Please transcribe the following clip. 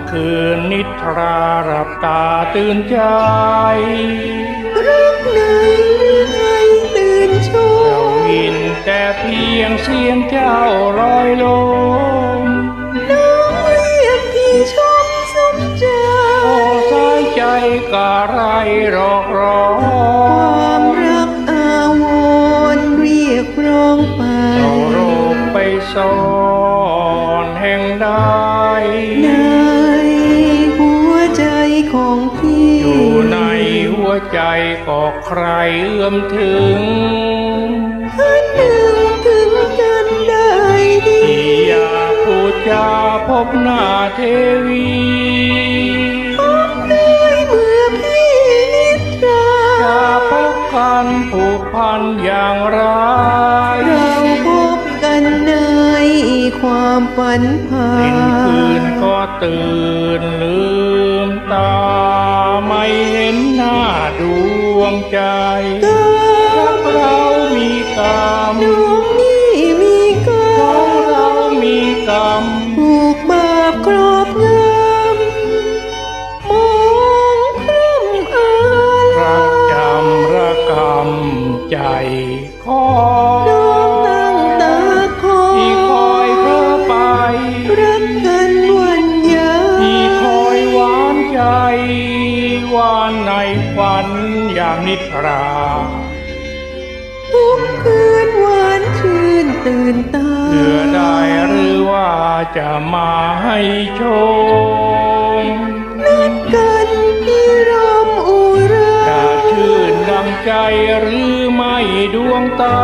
ค่ำคืนนิทราหลับตาตื่นใจรักไหนหรือไงตื่นชเรามยินแต่เพียงเสียงเจ้าลอยลมน้องเรียกพี่ชมสมใจโอ้สายใจกะไรหรอกร้อความรักอาวรณ์เรียกร้องไปเอาโรคไปซ่อนแห่งใด ใจก็ใครเอื้อมถึงคันหนึ่งถึงกันได้ดีที่อยากพูดจาพบหน้าเทวีพบได้เมื่อพี่นิทราจะพบกันผูกพันอย่างไรเราพบกันในความฝันผาสิ้นคืนก็ตื่นลืมตา ไม่เห็นหน้าดวงใจ วานในฝันอย่างนิทราทุกคืนหวานชื่นตื่นตาเพื่อได้หรือว่าจะมาให้ชมนัดกันที่รมอุราจะชื่นดังใจหรือไม่ดวงตา